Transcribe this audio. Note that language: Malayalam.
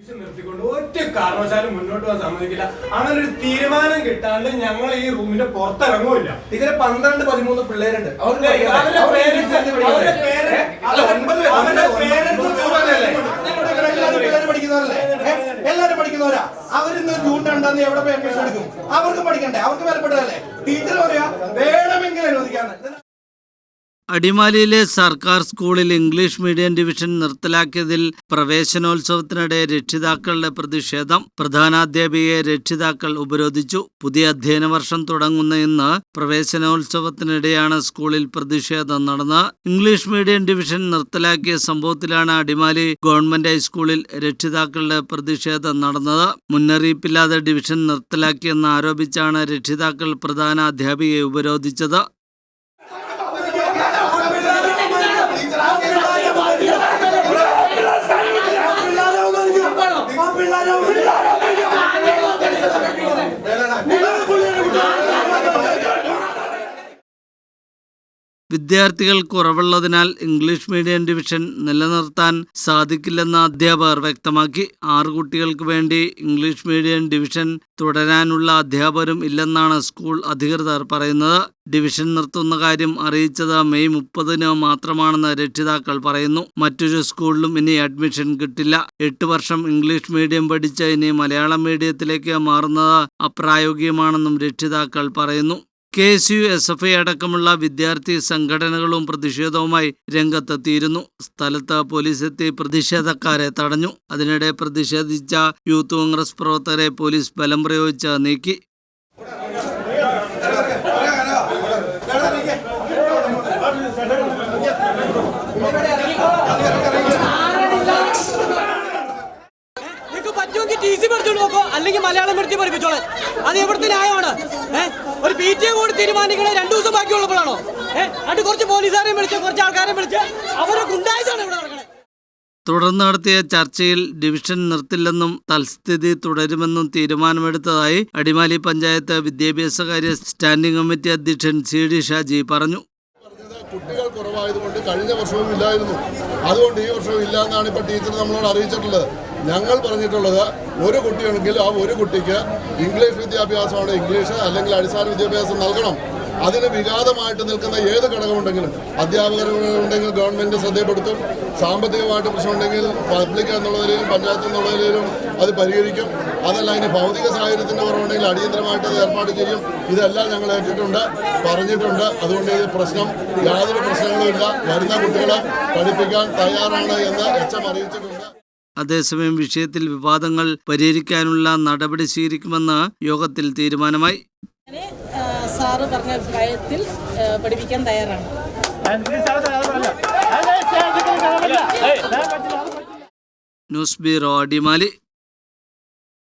നിർത്തിക്കൊണ്ട് ഒറ്റ കാരണവശാലും മുന്നോട്ട് പോകാൻ സമ്മതിക്കില്ല. അങ്ങനെ ഒരു തീരുമാനം കിട്ടാണ്ട് ഞങ്ങൾ ഈ റൂമിന്റെ പുറത്തിറങ്ങൂല്ല ഇതിന് പന്ത്രണ്ട് പതിമൂന്ന് പിള്ളേരുണ്ട്. എല്ലാരും അവരുടെ അവരുടെ പഠിക്കുന്നവരല്ലേ ഏ? എല്ലാവരും പഠിക്കുന്നവരാ? അവരിന്ന് ജൂൺ രണ്ടാം എവിടെ പോയി അഡ്മിഷൻ എടുക്കും? അവർക്ക് പഠിക്കണ്ടേ? അവർക്ക് വിലപ്പെട്ടതല്ലേ ടീച്ചർ പറയാ വേണമെങ്കിൽ അനുവദിക്കാന്ന്. അടിമാലിയിലെ സർക്കാർ സ്കൂളിൽ ഇംഗ്ലീഷ് മീഡിയം ഡിവിഷൻ നിർത്തലാക്കിയതിൽ പ്രവേശനോത്സവത്തിനിടെ രക്ഷിതാക്കളുടെ പ്രതിഷേധം. പ്രധാനാധ്യാപികയെ രക്ഷിതാക്കൾ ഉപരോധിച്ചു. പുതിയ അധ്യയന വർഷം തുടങ്ങുന്ന ഇന്ന് പ്രവേശനോത്സവത്തിനിടെയാണ് സ്കൂളിൽ പ്രതിഷേധം നടന്നത്. ഇംഗ്ലീഷ് മീഡിയം ഡിവിഷൻ നിർത്തലാക്കിയ സംഭവത്തിലാണ് അടിമാലി ഗവൺമെന്റ് ഹൈസ്കൂളിൽ രക്ഷിതാക്കളുടെ പ്രതിഷേധം നടന്നത്. മുന്നറിയിപ്പില്ലാതെ ഡിവിഷൻ നിർത്തലാക്കിയെന്ന് ആരോപിച്ചാണ് രക്ഷിതാക്കൾ പ്രധാന ഉപരോധിച്ചത്. Gracias. വിദ്യാർത്ഥികൾ കുറവുള്ളതിനാൽ ഇംഗ്ലീഷ് മീഡിയം ഡിവിഷൻ നിലനിർത്താൻ സാധിക്കില്ലെന്ന് അധ്യാപകർ വ്യക്തമാക്കി. ആറ് കുട്ടികൾക്ക് വേണ്ടി ഇംഗ്ലീഷ് മീഡിയം ഡിവിഷൻ തുടരാനുള്ള അധ്യാപകരും ഇല്ലെന്നാണ് സ്കൂൾ അധികൃതർ പറയുന്നത്. ഡിവിഷൻ നിർത്തുന്ന കാര്യം അറിയിച്ചത് മെയ് മുപ്പതിന് മാത്രമാണെന്ന് രക്ഷിതാക്കൾ പറയുന്നു. മറ്റൊരു സ്കൂളിലും ഇനി അഡ്മിഷൻ കിട്ടില്ല. എട്ട് വർഷം ഇംഗ്ലീഷ് മീഡിയം പഠിച്ച് ഇനി മലയാളം മീഡിയത്തിലേക്ക് മാറുന്നത് അപ്രായോഗികമാണെന്നും രക്ഷിതാക്കൾ പറയുന്നു. K S U S F I അടക്കമുള്ള വിദ്യാർത്ഥി സംഘടനകളും പ്രതിഷേധവുമായി രംഗത്തെത്തിയിരുന്നു. സ്ഥലത്ത് പോലീസ് എത്തി പ്രതിഷേധക്കാരെ തടഞ്ഞു. അതിനിടെ പ്രതിഷേധിച്ച യൂത്ത് കോൺഗ്രസ് പ്രവർത്തകരെ പോലീസ് ബലം പ്രയോഗിച്ച് നീക്കി നിങ്ങൾക്ക് പറ്റുമെങ്കിൽ ടി സി പഠിച്ചോണ്ട് നോക്കോ അല്ലെങ്കിൽ മലയാളം പഠിച്ച് പഠിപ്പിച്ചോളെ. അത് എവിടുത്തെ ന്യായമാണ്? ഏഹ് ഒരു പി ടി എ കൂടി തീരുമാനിക്കണേ രണ്ടു ദിവസം ബാക്കിയുള്ളപ്പോഴാണോ? ഏഹ് അത് കുറച്ച് പോലീസുകാരെ വിളിച്ച് കുറച്ച് ആൾക്കാരെ വിളിച്ച് അവരെ ഗുണ്ടായിസാണ് ഇവിടെ നടക്കണേ. തുടർന്ന് നടത്തിയ ചർച്ചയിൽ ഡിവിഷൻ നിർത്തില്ലെന്നും തൽസ്ഥിതി തുടരുമെന്നും തീരുമാനമെടുത്തതായി അടിമാലി പഞ്ചായത്ത് വിദ്യാഭ്യാസ കാര്യ സ്റ്റാൻഡിംഗ് കമ്മിറ്റി അധ്യക്ഷൻ സി ഡി ഷാജി പറഞ്ഞു. കുട്ടികൾ കുറവായതുകൊണ്ട് കഴിഞ്ഞ വർഷവും ഇല്ലായിരുന്നു. അതുകൊണ്ട് ഈ വർഷവും ഇല്ല എന്നാണ് ഇപ്പോൾ ടീച്ചർ നമ്മളോട് അറിയിച്ചിട്ടുള്ളത്. ഞങ്ങൾ പറഞ്ഞിട്ടുള്ളത് ഒരു കുട്ടിയാണെങ്കിൽ ആ ഒരു കുട്ടിക്ക് ഇംഗ്ലീഷ് വിദ്യാഭ്യാസമാണ് ഇംഗ്ലീഷ് അല്ലെങ്കിൽ അടിസ്ഥാന വിദ്യാഭ്യാസം നൽകണം. അതിന് വിഘാതമായിട്ട് നിൽക്കുന്ന ഏത് ഘടകമുണ്ടെങ്കിലും അധ്യാപകർ ഉണ്ടെങ്കിൽ ഗവൺമെന്റ് ശ്രദ്ധപ്പെടുത്തും സാമ്പത്തികമായിട്ട് പ്രശ്നമുണ്ടെങ്കിൽ പബ്ലിക് എന്നുള്ളതിലും പഞ്ചായത്ത് എന്നുള്ളതിലും അത് പരിഹരിക്കും. അതല്ല അതിന് ഭൗതിക സാഹചര്യത്തിന്റെ കുറവുണ്ടെങ്കിൽ അടിയന്തരമായിട്ട് അത് ഏർപ്പാട് ചെയ്യും. ഇതെല്ലാം ഞങ്ങൾ ഏറ്റിട്ടുണ്ട് പറഞ്ഞിട്ടുണ്ട്. അതുകൊണ്ട് ഈ പ്രശ്നം യാതൊരു പ്രശ്നങ്ങളുമില്ല വരുന്ന കുട്ടികളെ പഠിപ്പിക്കാൻ തയ്യാറാണ് എന്ന് എച്ച് എം അറിയിച്ചിട്ടുണ്ട്. അതേസമയം വിഷയത്തിൽ വിവാദങ്ങൾ പരിഹരിക്കാനുള്ള നടപടി സ്വീകരിക്കുമെന്ന് യോഗത്തിൽ തീരുമാനമായി. സാറ് പറഞ്ഞ പഠിപ്പിക്കാൻ തയ്യാറാണ്. News bureau Adimali.